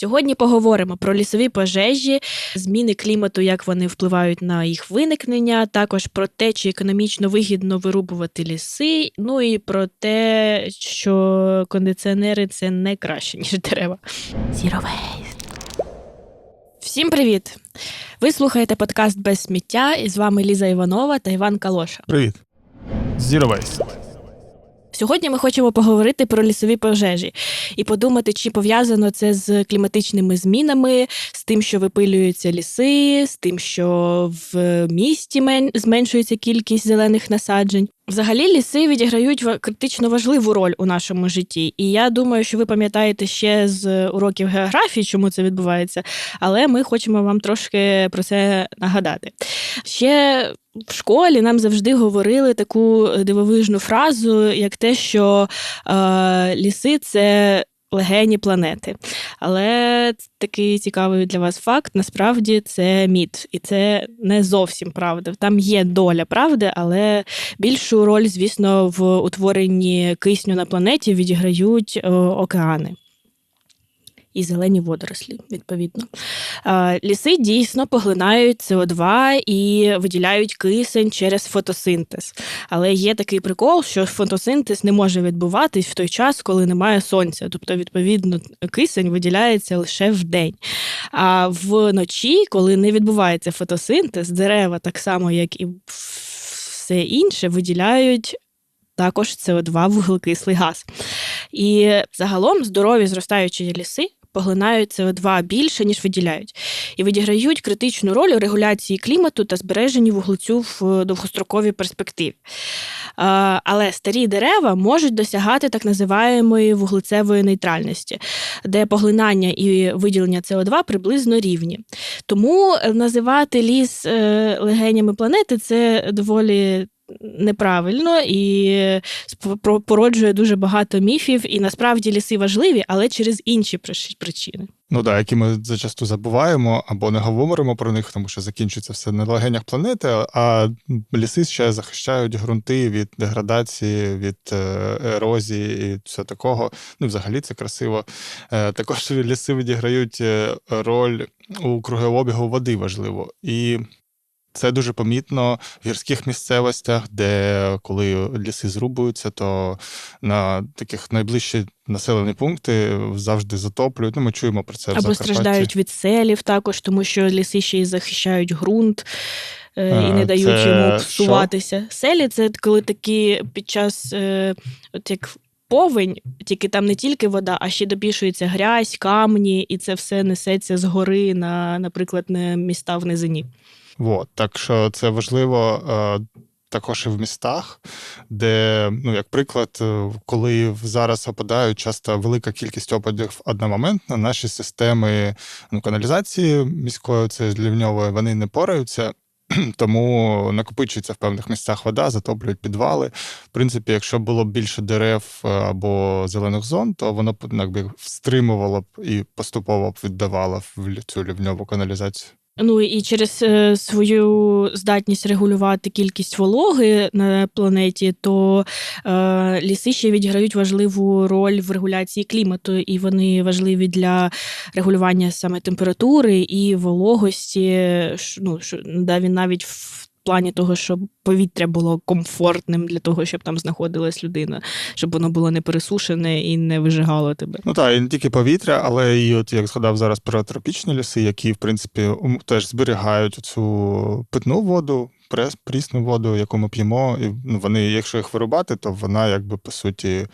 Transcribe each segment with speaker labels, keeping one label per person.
Speaker 1: Сьогодні поговоримо про лісові пожежі, зміни клімату, як вони впливають на їх виникнення, також про те, чи економічно вигідно вирубувати ліси, ну і про те, що кондиціонери це не краще, ніж дерева. Zero waste. Всім привіт! Ви слухаєте подкаст без сміття, і з вами Ліза Іванова та Іван Калоша.
Speaker 2: Привіт. Zero Waste.
Speaker 1: Сьогодні ми хочемо поговорити про лісові пожежі і подумати, чи пов'язано це з кліматичними змінами, з тим, що випилюються ліси, з тим, що в місті мен- зменшується кількість зелених насаджень. Взагалі, ліси відіграють критично важливу роль у нашому житті. І я думаю, що ви пам'ятаєте ще з уроків географії, чому це відбувається, але ми хочемо вам трошки про це нагадати. Ще в школі нам завжди говорили таку дивовижну фразу, як те, що е, ліси це легені планети. Але такий цікавий для вас факт: насправді це міт, і це не зовсім правда. Там є доля правди, але більшу роль, звісно, в утворенні кисню на планеті відіграють е, океани. І зелені водорослі, відповідно. Ліси дійсно поглинають СО2 і виділяють кисень через фотосинтез. Але є такий прикол, що фотосинтез не може відбуватись в той час, коли немає сонця. Тобто, відповідно, кисень виділяється лише в день. А вночі, коли не відбувається фотосинтез, дерева, так само як і все інше, виділяють. Також СО2 вуглекислий газ. І загалом здорові зростаючі ліси поглинають СО2 більше, ніж виділяють, і відіграють критичну роль у регуляції клімату та збереженні вуглецю в довгостроковій перспективі. Але старі дерева можуть досягати так називаємої вуглецевої нейтральності, де поглинання і виділення СО2 приблизно рівні. Тому називати ліс е, легенями планети це доволі неправильно і породжує дуже багато міфів. І насправді ліси важливі, але через інші причини.
Speaker 2: Ну так, які ми зачасту забуваємо або не говоримо про них, тому що закінчується все на легенях планети, а ліси ще захищають ґрунти від деградації, від е, ерозії і все такого. Ну, взагалі це красиво. Е, Також ліси відіграють е, роль у кругообігу води важливо. І це дуже помітно в гірських місцевостях, де коли ліси зрубуються, то на таких найближчі населені пункти завжди затоплюють. Ну, ми чуємо про це в
Speaker 1: Або
Speaker 2: Закарпатті.
Speaker 1: страждають від селів також, тому що ліси ще й захищають ґрунт. е, І не дають
Speaker 2: це
Speaker 1: йому
Speaker 2: що?
Speaker 1: псуватися. Селі це коли такі під час, е, от як повень, тільки там не тільки вода, а ще допішується грязь, камні, і це все несеться з гори на, наприклад, на міста в низині.
Speaker 2: Вот, так що це важливо е, також і в містах, де, ну, як приклад, е, коли зараз опадають часто велика кількість опадів одномоментно, наші системи ну, каналізації міської, це ливньової, вони не пораються. Тому накопичується в певних місцях вода, затоплюють підвали. В принципі, якщо було б більше дерев е, або зелених зон, то воно б ну, якби стримувало б і поступово б віддавало в цю лівньову каналізацію.
Speaker 1: Ну і через е, свою здатність регулювати кількість вологи на планеті, то е, ліси ще відіграють важливу роль в регуляції клімату, і вони важливі для регулювання саме температури і вологості. Ну, да, він навіть в плані того, щоб повітря було комфортним для того, щоб там знаходилась людина, щоб воно було не пересушене і не вижигало тебе.
Speaker 2: Ну так, і не тільки повітря, але і от як згадав зараз про тропічні ліси, які, в принципі, теж зберігають цю питну воду, прес, прісну воду, яку ми п'ємо. І ну, вони, якщо їх вирубати, то вона, якби по суті,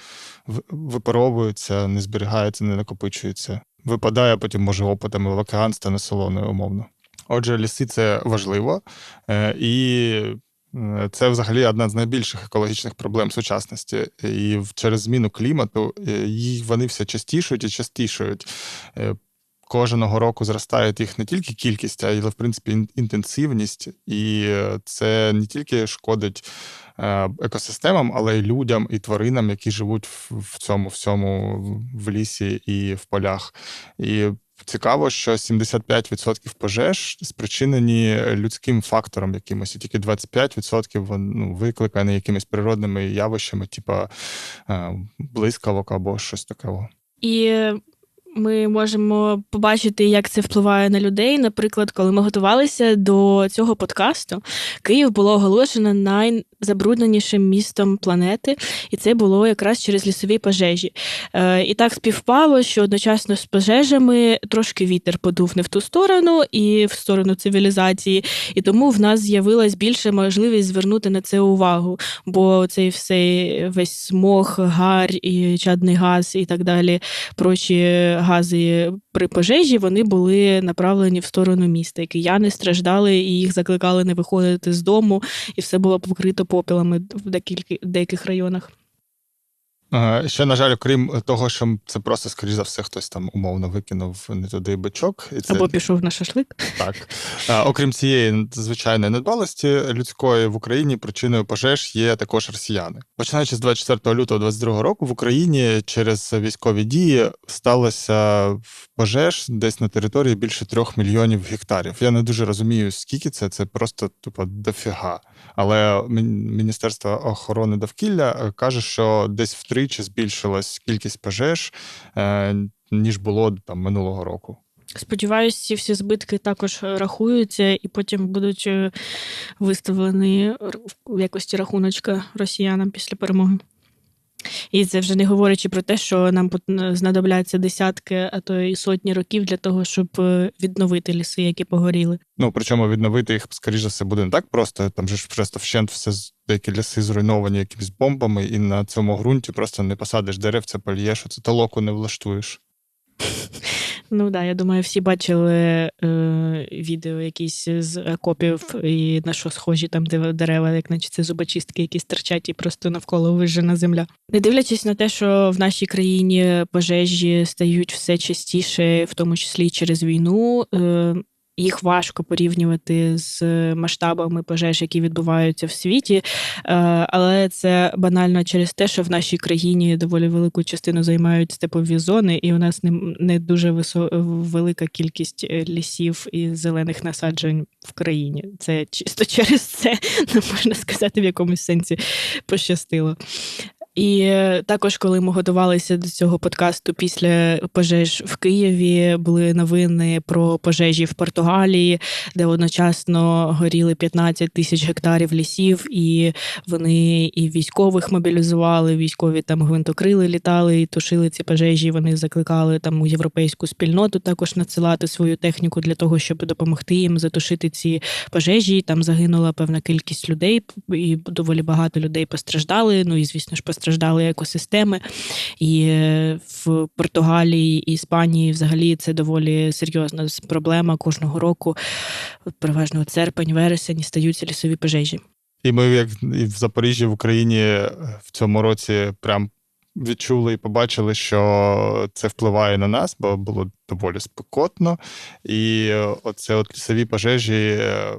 Speaker 2: випаровується, не зберігається, не накопичується. Випадає, потім може опадами в океан стане солоною, умовно. Отже, ліси це важливо. Е, І е, це взагалі одна з найбільших екологічних проблем сучасності. І через зміну клімату е, вони все частішують і частішують. Кожного року зростає їх не тільки кількість, а й в принципі інтенсивність, і це не тільки шкодить екосистемам, але й людям і тваринам, які живуть в цьому всьому в лісі і в полях. І Цікаво, що 75% пожеж спричинені людським фактором якимось, і тільки 25% вон, ну, викликані якимись природними явищами, типу е, блискавок або щось такого.
Speaker 1: І ми можемо побачити, як це впливає на людей. Наприклад, коли ми готувалися до цього подкасту, Київ було оголошено найзабрудненішим містом планети, і це було якраз через лісові пожежі. Е, І так співпало, що одночасно з пожежами трошки вітер подув не в ту сторону і в сторону цивілізації, і тому в нас з'явилась більше можливість звернути на це увагу. Бо цей все весь смог, гар і чадний газ, і так далі, прочі гази при пожежі, вони були направлені в сторону міста. Кияни страждали, і їх закликали не виходити з дому, і все було покрито попілами в декілька деяких районах.
Speaker 2: Е, Ще, на жаль, окрім того, що це просто, скоріш за все, хтось там умовно викинув не туди бичок. І це
Speaker 1: Або пішов на шашлик.
Speaker 2: так. Е, Окрім цієї звичайної недбалості людської в Україні причиною пожеж є також росіяни. Починаючи з 24 лютого 2022 року в Україні через військові дії сталося пожеж десь на території більше трьох мільйонів гектарів. Я не дуже розумію, скільки це, це просто тупо дофіга. Але Міністерство охорони довкілля е, каже, що десь втричі збільшилась кількість пожеж, е, ніж було там минулого року.
Speaker 1: Сподіваюсь, ці всі збитки також рахуються і потім будуть е, виставлені в якості рахуночка росіянам після перемоги. І це вже не говорячи про те, що нам знадобляться десятки, а то і сотні років для того, щоб е, відновити ліси, які погоріли.
Speaker 2: Ну, причому відновити їх, скоріше за все, буде не так просто. Там же ж просто вщент все деякі ліси зруйновані якимись бомбами, і на цьому ґрунті просто не посадиш дерев, це польєш, це толоку не влаштуєш.
Speaker 1: Ну да, я думаю, всі бачили е, відео якісь з окопів і на що схожі там де- дерева, як наче це зубочистки, які стирчать і просто навколо вижена земля. Не дивлячись на те, що в нашій країні пожежі стають все частіше, в тому числі через війну. Е, їх важко порівнювати з масштабами пожеж, які відбуваються в світі, Е, але це банально через те, що в нашій країні доволі велику частину займають степові зони, і у нас не, не дуже висо, велика кількість е, лісів і зелених насаджень в країні. Це чисто через це, ну, можна сказати, в якомусь сенсі пощастило. І е, також, коли ми готувалися до цього подкасту після пожеж в Києві, були новини про пожежі в Португалії, де одночасно горіли 15 тисяч гектарів лісів, і вони і військових мобілізували. Військові там гвинтокрили літали і тушили ці пожежі. Вони закликали там у європейську спільноту також надсилати свою техніку для того, щоб допомогти їм затушити ці пожежі. Там загинула певна кількість людей, і доволі багато людей постраждали. Ну і звісно ж постраждали екосистеми. І е, в Португалії і Іспанії взагалі це доволі серйозна проблема кожного року. Переважно серпень, вересень стаються лісові пожежі.
Speaker 2: І ми, як і в Запоріжжі, в Україні е, в цьому році прям відчули і побачили, що це впливає на нас, бо було доволі спекотно. І оце от лісові пожежі, е,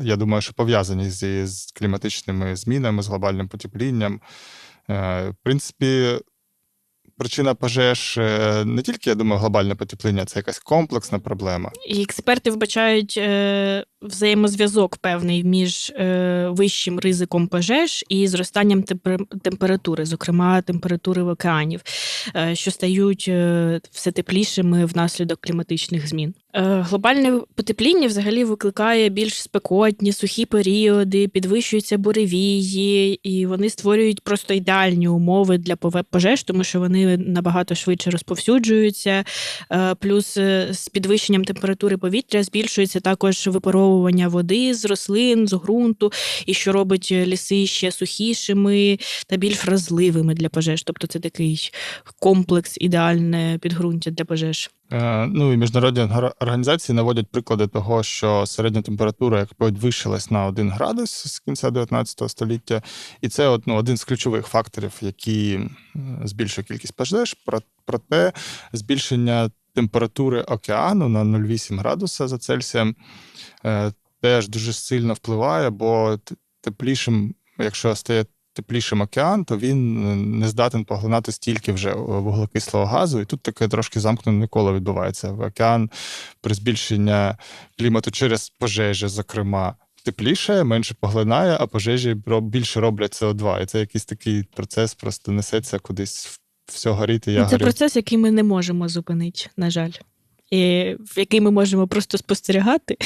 Speaker 2: я думаю, що пов'язані з кліматичними змінами, з глобальним потеплінням. Е, В принципі, причина пожеж е, не тільки, я думаю, глобальне потепління, це якась комплексна проблема.
Speaker 1: І експерти вбачають взаємозв'язок певний між е, вищим ризиком пожеж і зростанням темпер- температури, зокрема температури в океанів, е, що стають е, все теплішими внаслідок кліматичних змін. Глобальне потепління взагалі викликає більш спекотні, сухі періоди, підвищуються буревії, і вони створюють просто ідеальні умови для пожеж, тому що вони набагато швидше розповсюджуються. Плюс з підвищенням температури повітря збільшується також випаровування води з рослин, з ґрунту, і що робить ліси ще сухішими та більш вразливими для пожеж. Тобто це такий комплекс, ідеальне підґрунтя для пожеж.
Speaker 2: Е, Ну і міжнародні організації наводять приклади того, що середня температура як підвищилась на 1 градус з кінця 19 століття, і це ну, один з ключових факторів, які е, збільшує кількість пожеж. Про- Проте збільшення температури океану на 0,8 градуса за Цельсієм е, теж дуже сильно впливає, бо теплішим, якщо стає теплішим океан, то він е, не здатен поглинати стільки вже е, вуглекислого газу. І тут таке трошки замкнене коло відбувається. В океан при збільшенні клімату через пожежі, зокрема, тепліше, менше поглинає, а пожежі більше роблять СО2. І це якийсь такий процес просто несеться кудись все горіти, я
Speaker 1: Ну, Це
Speaker 2: горю.
Speaker 1: процес, який ми не можемо зупинити, на жаль. Який ми можемо просто спостерігати.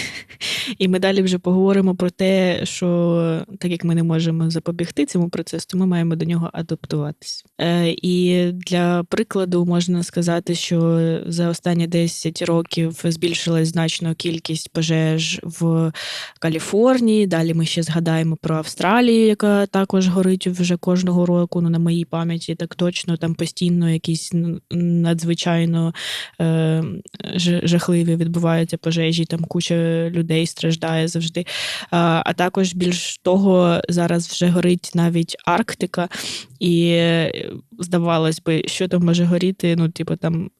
Speaker 1: І ми далі вже поговоримо про те, що так як ми не можемо запобігти цьому процесу, то ми маємо до нього адаптуватись. Е, і для прикладу можна сказати, що за останні 10 років збільшилась значно кількість пожеж в Каліфорнії. Далі ми ще згадаємо про Австралію, яка також горить вже кожного року. Ну на моїй пам'яті так точно там постійно якісь надзвичайно е, жахливі відбуваються пожежі. Там куча людей страждає завжди. А, також більш того, зараз вже горить навіть Арктика, і здавалось би, що там може горіти. Ну, типу, там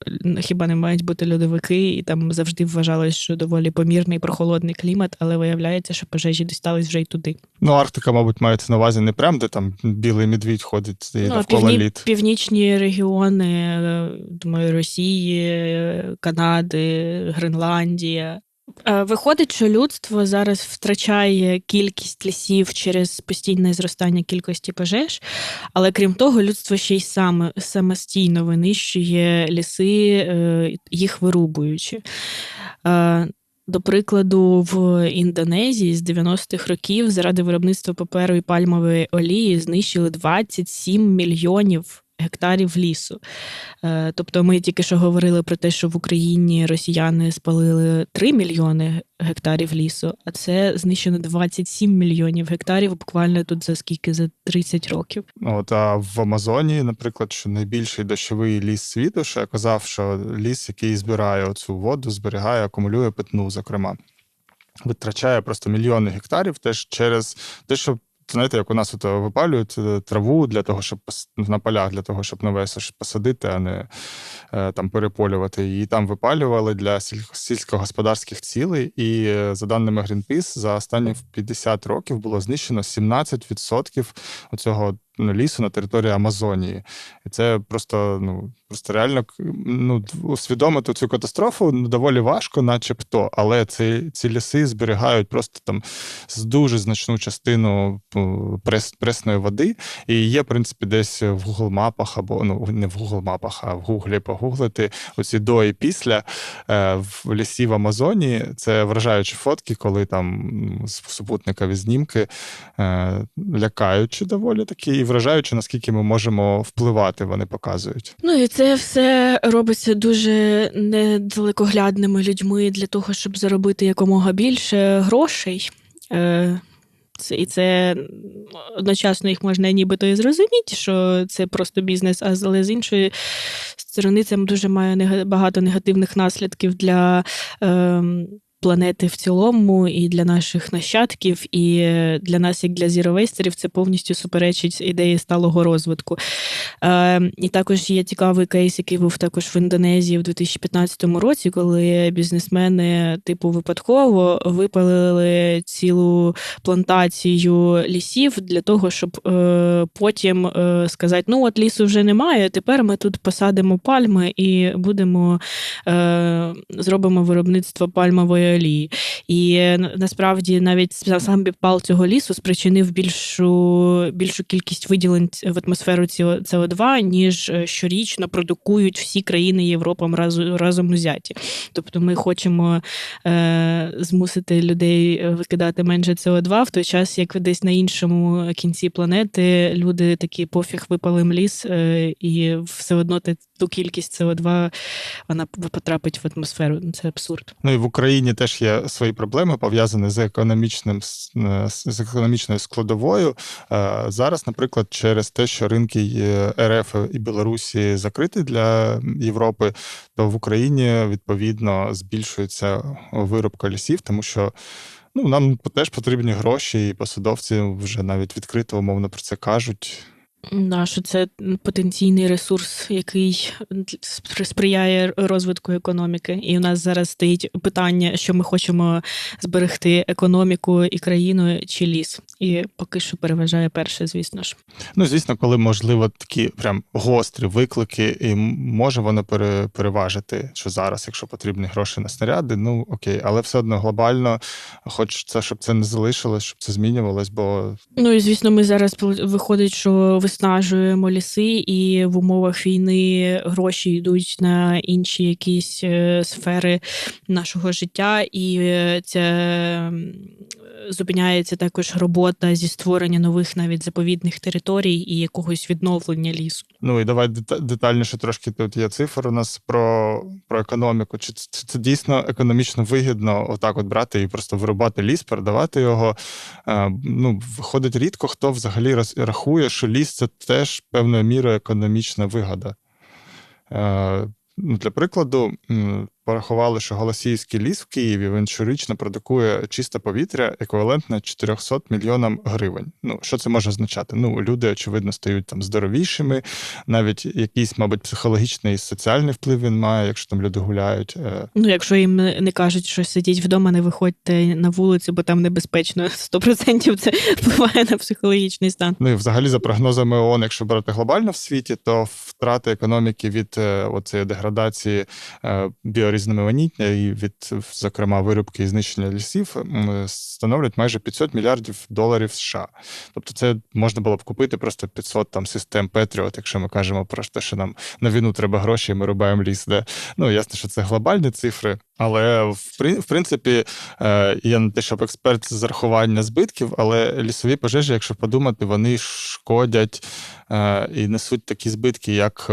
Speaker 1: хіба не мають бути льодовики, і там завжди вважалось, що доволі помірний прохолодний клімат, але виявляється, що пожежі дістались вже й туди.
Speaker 2: Ну, Арктика, мабуть, мається на увазі не прям, де там білий медвідь ходить і
Speaker 1: Ну,
Speaker 2: навколо
Speaker 1: півні-
Speaker 2: літ.
Speaker 1: північні регіони, е, думаю, Росії, е, Канади, Гренландія. Е, Виходить, що людство зараз втрачає кількість лісів через постійне зростання кількості пожеж, але крім того, людство ще й саме самостійно винищує ліси, е, їх вирубуючи. Е, До прикладу, в Індонезії з 90-х років заради виробництва паперу і пальмової олії знищили 27 мільйонів гектарів лісу. Е, Тобто ми тільки що говорили про те, що в Україні росіяни спалили 3 мільйони гектарів лісу, а це знищено 27 мільйонів гектарів буквально тут за скільки? За 30 років.
Speaker 2: От, а в Амазонії, наприклад, що найбільший дощовий ліс світу, що я казав, що ліс, який збирає цю воду, зберігає, акумулює питну, зокрема, витрачає просто мільйони гектарів теж через те, що. Знаєте, як у нас от випалюють е, траву для того, щоб на полях, для того, щоб нове посадити, а не е, там переполювати. Її там випалювали для сільськогосподарських цілей. І е, за даними Greenpeace, за останні 50 років було знищено 17% оцього лісу на території Амазонії. І це просто, ну, просто реально ну, усвідомити цю катастрофу ну, доволі важко, начебто, але ці, ці ліси зберігають просто там дуже значну частину ну, прес, пресної води. І є, в принципі, десь в Google мапах або ну не в Google мапах, а в Гуглі погуглити оці до і після е, в лісі в Амазонії. Це вражаючі фотки, коли там з супутникові знімки е, лякаючі доволі такі, і вражаючи, наскільки ми можемо впливати, вони показують.
Speaker 1: Ну і це все робиться дуже недалекоглядними людьми для того, щоб заробити якомога більше грошей. Е, і це одночасно їх можна нібито і зрозуміти, що це просто бізнес, але з іншої сторони це дуже має багато негативних наслідків для. ем, Планети в цілому, і для наших нащадків, і для нас, як для зіровейстерів, це повністю суперечить ідеї сталого розвитку. Е, і також є цікавий кейс, який був також в Індонезії в 2015 році, коли бізнесмени, типу, випадково випалили цілу плантацію лісів для того, щоб е, потім е, сказати: ну от лісу вже немає, тепер ми тут посадимо пальми і будемо е, зробимо виробництво пальмової олії. І е, насправді навіть сам підпал цього лісу спричинив більшу, більшу кількість виділень в атмосферу СО2, ніж е, щорічно продукують всі країни Європи разом, узяті. Тобто ми хочемо е, змусити людей е, викидати менше СО2, в той час, як десь на іншому кінці планети люди такі пофіг випалим ліс, е, і все одно ту кількість СО2 вона потрапить в атмосферу. Це абсурд.
Speaker 2: Ну і в Україні теж є свої проблеми пов'язані з економічним е, з економічною складовою. Е, Зараз, наприклад, через те, що ринки РФ і Білорусі закриті для Європи, то в Україні відповідно збільшується виробка лісів, тому що. Ну, нам теж потрібні гроші, і посадовці вже навіть відкрито, умовно про це кажуть.
Speaker 1: Да, що це потенційний ресурс, який спри- сприяє розвитку економіки. І у нас зараз стоїть питання, що ми хочемо зберегти економіку і країну чи ліс. І поки що переважає перше, звісно ж.
Speaker 2: Ну, звісно, коли можливо такі прям гострі виклики, і може воно пере, переважити, що зараз, якщо потрібні гроші на снаряди, ну окей, але все одно глобально хочеться, щоб це не залишилось, щоб це змінювалось, бо
Speaker 1: Ну і звісно, ми зараз виходить, що вис- виснажуємо ліси, і в умовах війни гроші йдуть на інші якісь е, сфери нашого життя, і це зупиняється також робота зі створення нових навіть заповідних територій і якогось відновлення лісу.
Speaker 2: Ну і давай детальніше трошки тут є цифр у нас про, про економіку. Чи це, це дійсно економічно вигідно отак от брати і просто вирубати ліс, передавати його? Е, ну, виходить рідко, хто взагалі рахує, що ліс це теж певною мірою економічна вигода. Е, ну, для прикладу, порахували, що Голосіївський ліс в Києві він щорічно продукує чисте повітря еквівалентне 400 мільйонам гривень. Ну, що це може означати? Ну, люди, очевидно, стають там здоровішими, навіть якийсь, мабуть, психологічний і соціальний вплив він має, якщо там люди гуляють. Е,
Speaker 1: Ну, якщо їм не кажуть, що сидіть вдома, не виходьте на вулицю, бо там небезпечно. 100% це впливає на психологічний стан.
Speaker 2: Ну і взагалі, за прогнозами ООН, якщо брати глобально в світі, то втрати економіки від е, оцієї деградації е, біорізноманіття і від, зокрема, вирубки і знищення лісів становлять майже 500 мільярдів доларів США. Тобто, це можна було б купити просто 500 там систем Patriot, якщо ми кажемо про те, що нам на війну треба гроші, і ми рубаємо ліс. Де ну ясно, що це глобальні цифри, але в принципі е, я не те, щоб експерт з зарахування збитків, але лісові пожежі, якщо подумати, вони шкодять е, і несуть такі збитки, як.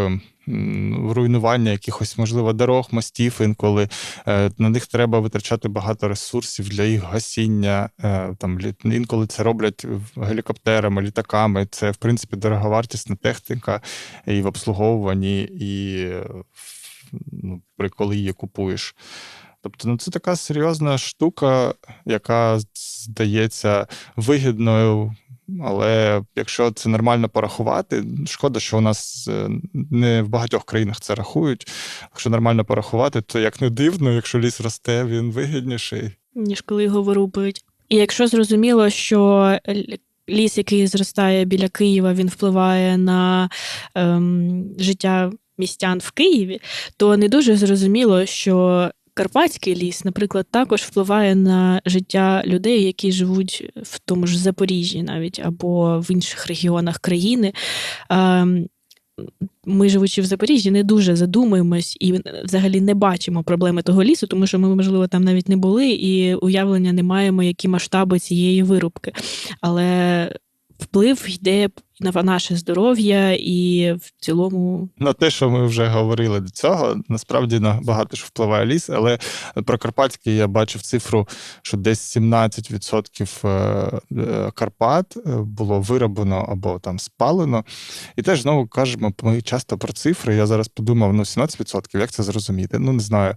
Speaker 2: Руйнування якихось, можливо, дорог, мостів інколи. Е, На них треба витрачати багато ресурсів для їх гасіння. Е, Там інколи це роблять гелікоптерами, літаками. Це, в принципі, дороговартісна техніка і в обслуговуванні, і е, ну, при коли її купуєш. Тобто, ну це така серйозна штука, яка здається вигідною. Але якщо це нормально порахувати, шкода, що у нас е, не в багатьох країнах це рахують. Якщо нормально порахувати, то як не дивно, якщо ліс росте, він вигідніший.
Speaker 1: ніж коли його вирубують. І якщо зрозуміло, що ліс, який зростає біля Києва, він впливає на ем, життя містян в Києві, то не дуже зрозуміло, що Карпатський ліс, наприклад, також впливає на життя людей, які живуть в тому ж Запоріжжі, навіть або в інших регіонах країни. Ми, живучи в Запоріжжі, не дуже задумуємось і взагалі не бачимо проблеми того лісу, тому що ми, можливо, там навіть не були, і уявлення не маємо, які масштаби цієї вирубки. Але вплив йде на наше здоров'я і в цілому.
Speaker 2: На те, що ми вже говорили до цього, насправді на багато ж впливає ліс, але про Карпатський я бачив цифру, що десь 17% е, е, Карпат е, було вироблено або там спалено. І теж знову кажемо, ми часто про цифри. Я зараз подумав: ну 17%, як це зрозуміти? Ну не знаю.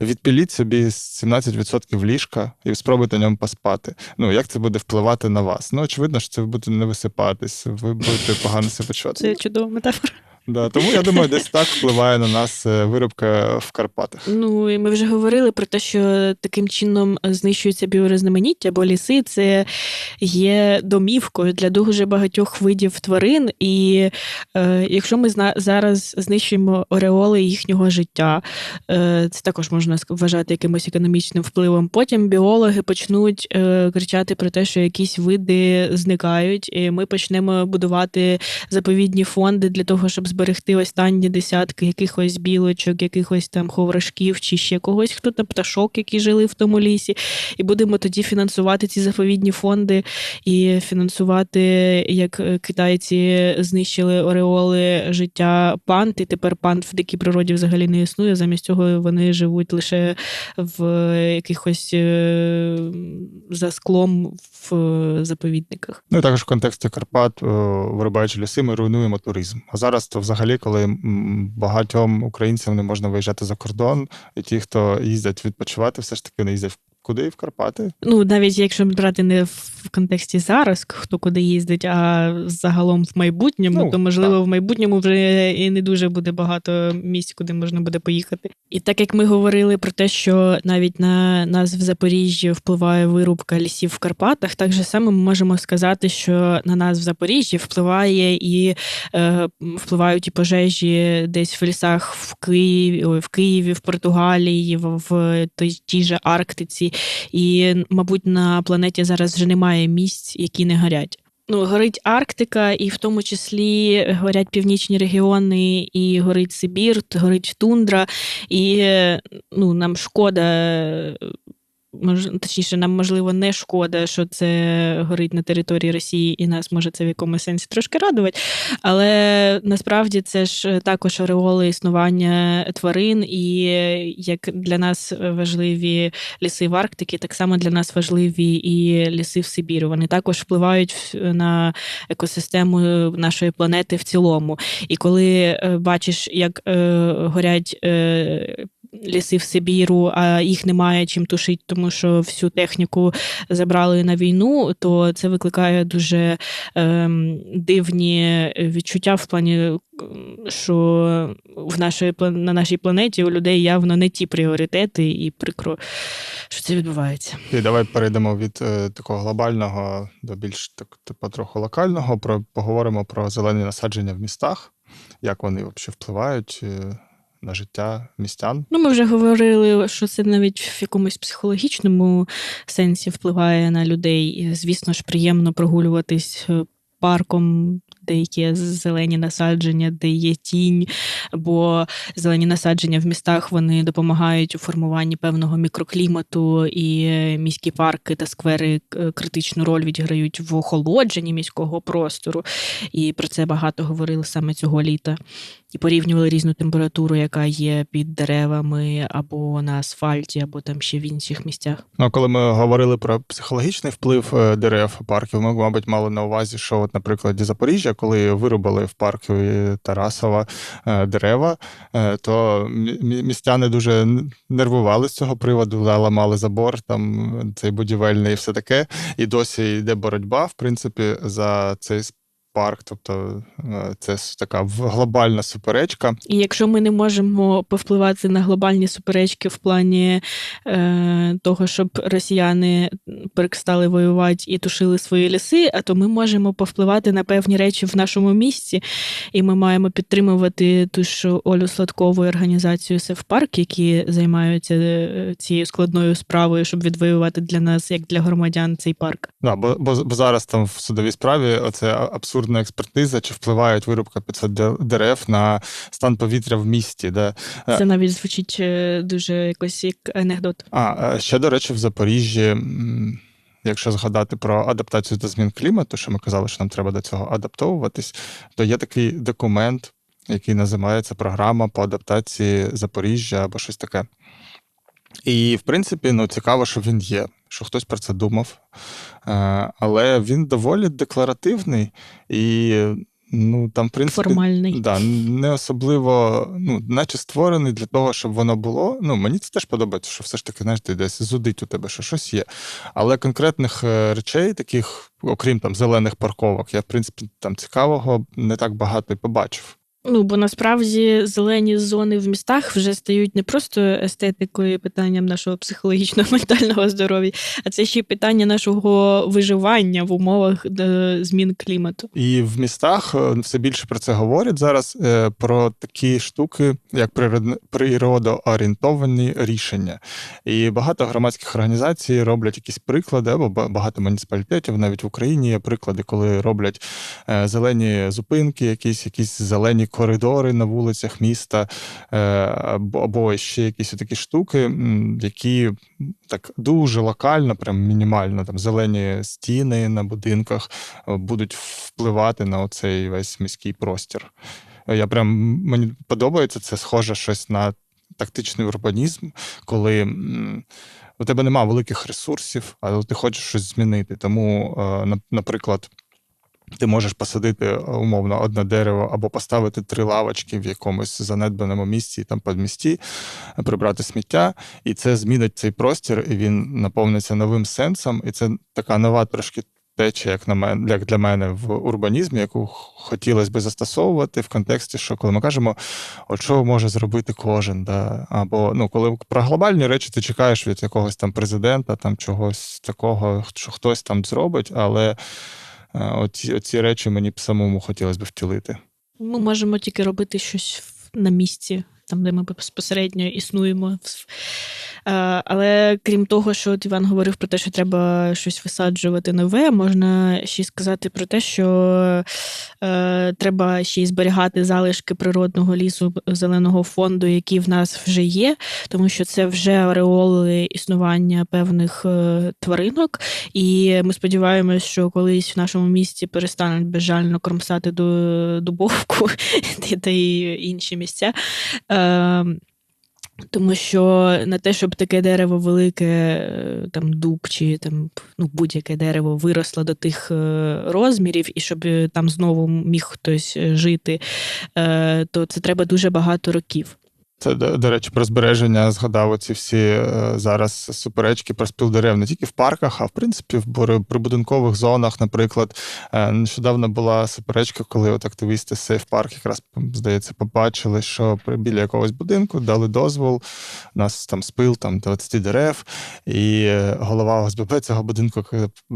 Speaker 2: Відпіліть собі 17% ліжка і спробуйте на ньому поспати. Ну як це буде впливати на вас? Ну очевидно, що це ви будете не висипатись, ви будете погано себе почувати.
Speaker 1: Це чудова метафора.
Speaker 2: Да, тому я думаю, десь так впливає на нас е, виробка в Карпатах.
Speaker 1: Ну і ми вже говорили про те, що таким чином знищується біорізноманіття, бо ліси це є домівкою для дуже багатьох видів тварин. І е, якщо ми зна- зараз знищуємо ореоли їхнього життя, е, це також можна вважати якимось економічним впливом. Потім біологи почнуть е, кричати про те, що якісь види зникають, і ми почнемо будувати заповідні фонди для того, щоб зберегти останні десятки якихось білочок, якихось там ховрашків чи ще когось, хто там пташок, які жили в тому лісі. І будемо тоді фінансувати ці заповідні фонди і фінансувати, як е, китайці знищили ореоли життя панд, і тепер панд в дикій природі взагалі не існує. Замість цього вони живуть лише в якихось е, за склом в е, заповідниках.
Speaker 2: Ну і також в контексті Карпат, е, вирубаючи ліси, ми руйнуємо туризм. А зараз то взагалі, коли багатьом українцям не можна виїжджати за кордон, і ті, хто їздять відпочивати, все ж таки не їздять куди в Карпати.
Speaker 1: Ну, навіть якщо брати не в контексті зараз, хто куди їздить, а загалом в майбутньому,
Speaker 2: Ну,
Speaker 1: то можливо
Speaker 2: так.
Speaker 1: в майбутньому вже і не дуже буде багато місць, куди можна буде поїхати. І так як ми говорили про те, що навіть на нас в Запоріжжі впливає вирубка лісів в Карпатах, так же само ми можемо сказати, що на нас в Запоріжжі впливає і е, впливають і пожежі десь в лісах в Києві, ой, в Києві, в Португалії, в, в тій же Арктиці. І, мабуть, на планеті зараз вже немає місць, які не горять. ну, горить Арктика, і в тому числі горять північні регіони, і горить Сибір, горить тундра, і ну, нам шкода. Мож, точніше, нам можливо не шкода, що це горить на території Росії, і нас може це в якомусь сенсі трошки радувати. Але насправді це ж також ореоли існування тварин, і як для нас важливі ліси в Арктиці, так само для нас важливі і ліси в Сибіру. Вони також впливають на екосистему нашої планети в цілому. І коли бачиш, як горять ліси в Сибіру, а їх немає чим тушити, тому що всю техніку забрали на війну, то це викликає дуже е, дивні відчуття в плані, що в нашій, на нашій планеті у людей явно не ті пріоритети, і прикро, що це відбувається.
Speaker 2: І давай перейдемо від е, такого глобального до більш так типу, трохи локального. Про поговоримо про зелені насадження в містах, як вони взагалі впливають. Е, на життя містян.
Speaker 1: Ну, ми вже говорили, що це навіть в якомусь психологічному сенсі впливає на людей. І, Звісно ж, приємно прогулюватись е, парком. Де є зелені насадження, де є тінь, бо зелені насадження в містах вони допомагають у формуванні певного мікроклімату, і міські парки та сквери е, критичну роль відіграють в охолодженні міського простору. І про це багато говорили саме цього літа і порівнювали різну температуру, яка є під деревами або на асфальті, або там ще в інших місцях.
Speaker 2: Ну, коли ми говорили про психологічний вплив е, дерев парків, ми, мабуть, мали на увазі, що, от, наприклад, Запоріжжя, коли вирубали в парку Тарасова е, дерева, е, то містяни дуже нервували з цього приводу, ламали забор, там цей будівельний і все таке. І досі йде боротьба, в принципі, за цей парк, тобто е, це така глобальна суперечка.
Speaker 1: І якщо ми не можемо повпливати на глобальні суперечки в плані е, того, щоб росіяни перестали воювати і тушили свої ліси, а то ми можемо повпливати на певні речі в нашому місті, і ми маємо підтримувати ту ж Олю Сладкову організацію Севпарк, які займаються е, цією складною справою, щоб відвоювати для нас, як для громадян, цей парк.
Speaker 2: Да, бо, бо, бо зараз там в судовій справі оце абсурд абсурдна експертиза, чи впливають вирубка 500 дерев на стан повітря в місті. Де...
Speaker 1: Це навіть звучить е, дуже якось як анекдот.
Speaker 2: А ще, до речі, в Запоріжжі. Якщо згадати про адаптацію до змін клімату, що ми казали, що нам треба до цього адаптовуватись, то є такий документ, який називається Програма по адаптації Запоріжжя або щось таке. І, в принципі, ну, цікаво, що він є, що хтось про це думав. Е, але він доволі декларативний і. Ну, там, в принципі,
Speaker 1: Формальний.
Speaker 2: Да, не особливо, ну, наче створений для того, щоб воно було. Ну, мені це теж подобається, що все ж таки, знаєш, ти десь зудить у тебе, що щось є. Але конкретних е, речей, таких, окрім там зелених парковок, я, в принципі, там цікавого не так багато і побачив.
Speaker 1: Ну, бо насправді зелені зони в містах вже стають не просто естетикою, питанням нашого психологічного ментального здоров'я, а це ще й питання нашого виживання в умовах е, змін клімату.
Speaker 2: І в містах е, все більше про це говорять зараз. Е, про такі штуки, як природоорієнтовані рішення. І багато громадських організацій роблять якісь приклади, або багато муніципалітетів навіть в Україні є приклади, коли роблять зелені зупинки, якісь якісь зелені коридори на вулицях міста, е, або ще якісь такі штуки, які так дуже локально, прям мінімально там зелені стіни на будинках е, будуть впливати на оцей весь міський простір. Я прям мені подобається це схоже щось на тактичний урбанізм, коли. У тебе нема великих ресурсів, але ти хочеш щось змінити. Тому, е, наприклад, ти можеш посадити умовно одне дерево або поставити три лавочки в якомусь занедбаному місці, там під місті, прибрати сміття, і це змінить цей простір, і він наповниться новим сенсом. І це така нова трошки течія, як на мене, як для мене в урбанізмі, яку хотілося би застосовувати в контексті, що коли ми кажемо, от що може зробити кожен. Да? Або ну, коли про глобальні речі ти чекаєш від якогось там президента, там чогось такого, що хтось там зробить, але. Оці, оці речі мені б самому хотілося б втілити.
Speaker 1: Ми можемо тільки робити щось на місці, там, де ми безпосередньо існуємо. Е, Але крім того, що от Іван говорив про те, що треба щось висаджувати нове, можна ще сказати про те, що е, треба ще й зберігати залишки природного лісу зеленого фонду, які в нас вже є, тому що це вже ареоли існування певних е, тваринок. І ми сподіваємось, що колись в нашому місті перестануть безжально кромсати до дубовку та й інші місця. Е, тому що на те, щоб таке дерево велике, е, там дуб чи там ну, будь-яке дерево виросло до тих е, розмірів, і щоб е, там знову міг хтось жити, то це треба дуже багато років.
Speaker 2: Це, до, речі, про збереження згадав оці всі е, зараз суперечки про спіл дерев не тільки в парках, а в принципі в прибудинкових зонах. Наприклад, Е, нещодавно була суперечка, коли от активісти з Сейф Парк якраз здається побачили, що біля якогось будинку дали дозвол. У нас там спил там 20 дерев, і е, голова ОСББ цього будинку,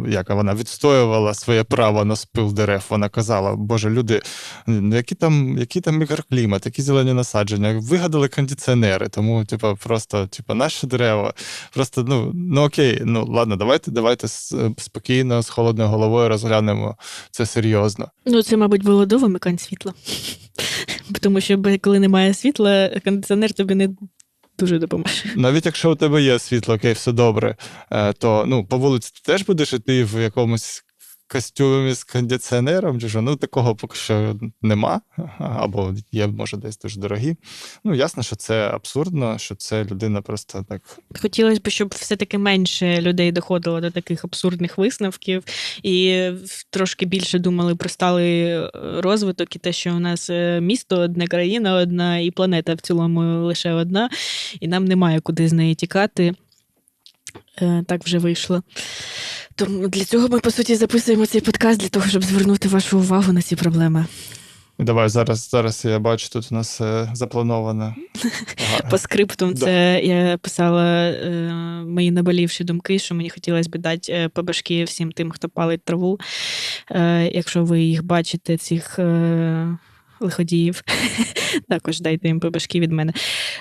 Speaker 2: як вона відстоювала своє право на спил дерев. Вона казала: Боже, люди, які там, які там мікроклімат, які зелені насадження, вигадали кондиціонери, тому, типу, просто, типу, наші дерева. Просто ну, ну окей, ну ладно, давайте, давайте спокійно, з холодною головою розглянемо це серйозно.
Speaker 1: Ну, це, мабуть, було до вимикань світла. Тому що коли немає світла, кондиціонер тобі не дуже допоможе.
Speaker 2: Навіть якщо у тебе є світло, окей, все добре, е, то ну, по вулиці ти теж будеш іти в якомусь костюмі з кондиціонером, чи що? Ну, такого поки що нема, або є, може, десь дуже дорогі. Ну, ясно, що це абсурдно, що це людина просто так
Speaker 1: Хотілося б, щоб все-таки менше людей доходило до таких абсурдних висновків і трошки більше думали про сталий розвиток і те, що у нас е, місто одне, країна одна, і планета в цілому лише одна, і нам немає куди з неї тікати. Е, Так вже вийшло. Тому для цього ми, по суті, записуємо цей подкаст для того, щоб звернути вашу увагу на ці проблеми.
Speaker 2: Давай зараз, зараз я бачу, тут у нас е, заплановано.
Speaker 1: По скриптум,
Speaker 2: Да.
Speaker 1: це я писала е, мої наболівші думки, що мені хотілося б дати е, по башки всім тим, хто палить траву. Е, якщо ви їх бачите, цих е, лиходіїв, також дайте їм побашки від мене.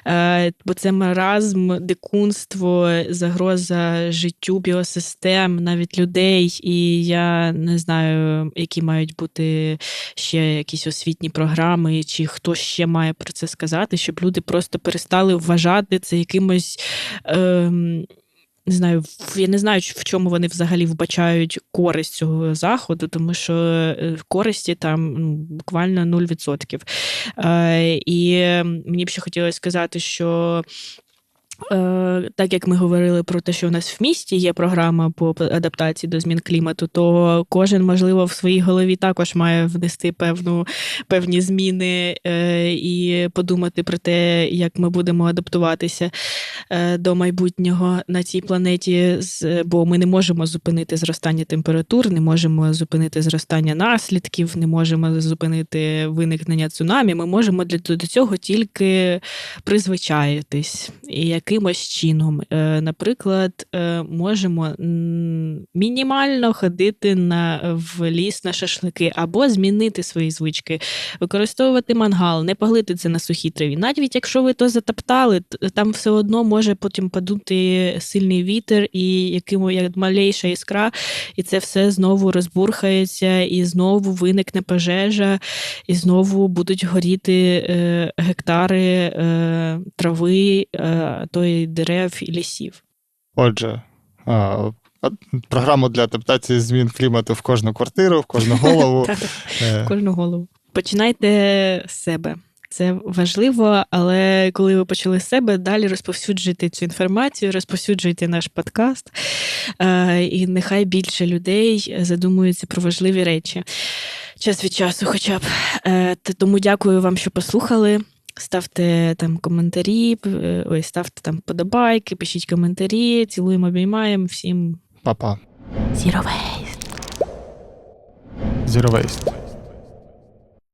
Speaker 1: Е, бо це маразм, дикунство, загроза життю біосистем, навіть людей. І я не знаю, які мають бути ще якісь освітні програми, чи хто ще має про це сказати, щоб люди просто перестали вважати це якимось. Ем, не знаю, я не знаю, в чому вони взагалі вбачають користь цього заходу, тому що е, користі там ну, буквально 0%. Е, і мені б ще хотілося сказати, що. Е, Так як ми говорили про те, що у нас в місті є програма по адаптації до змін клімату, то кожен, можливо, в своїй голові також має внести певну, певні зміни е, і подумати про те, як ми будемо адаптуватися е, до майбутнього на цій планеті, бо ми не можемо зупинити зростання температур, не можемо зупинити зростання наслідків, не можемо зупинити виникнення цунамі. Ми можемо для до цього тільки призвичаїтись і якимось чином. Е, Наприклад, е, можемо мінімально ходити на в ліс на шашлики або змінити свої звички, використовувати мангал, не палити це на сухій траві. Навіть якщо ви то затоптали, там все одно може потім подути сильний вітер і якимо як малейша іскра, і це все знову розбурхається, і знову виникне пожежа, і знову будуть горіти е, гектари е, трави, е, а дерев і лісів.
Speaker 2: Отже, а, програму для адаптації змін клімату в кожну квартиру, в кожну голову. Е,
Speaker 1: Кожну голову. Починайте з себе. Це важливо, але коли ви почали з себе, далі розповсюджуйте цю інформацію, розповсюджуйте наш подкаст, е, і нехай більше людей задумуються про важливі речі. Час від часу, хоча б. Е, Тому дякую вам, що послухали. Ставте там коментарі, е, ой, ставте там подобайки, пишіть коментарі, цілуємо, обіймаємо всім
Speaker 2: Па-па.
Speaker 1: Zero Waste.
Speaker 2: Zero Waste.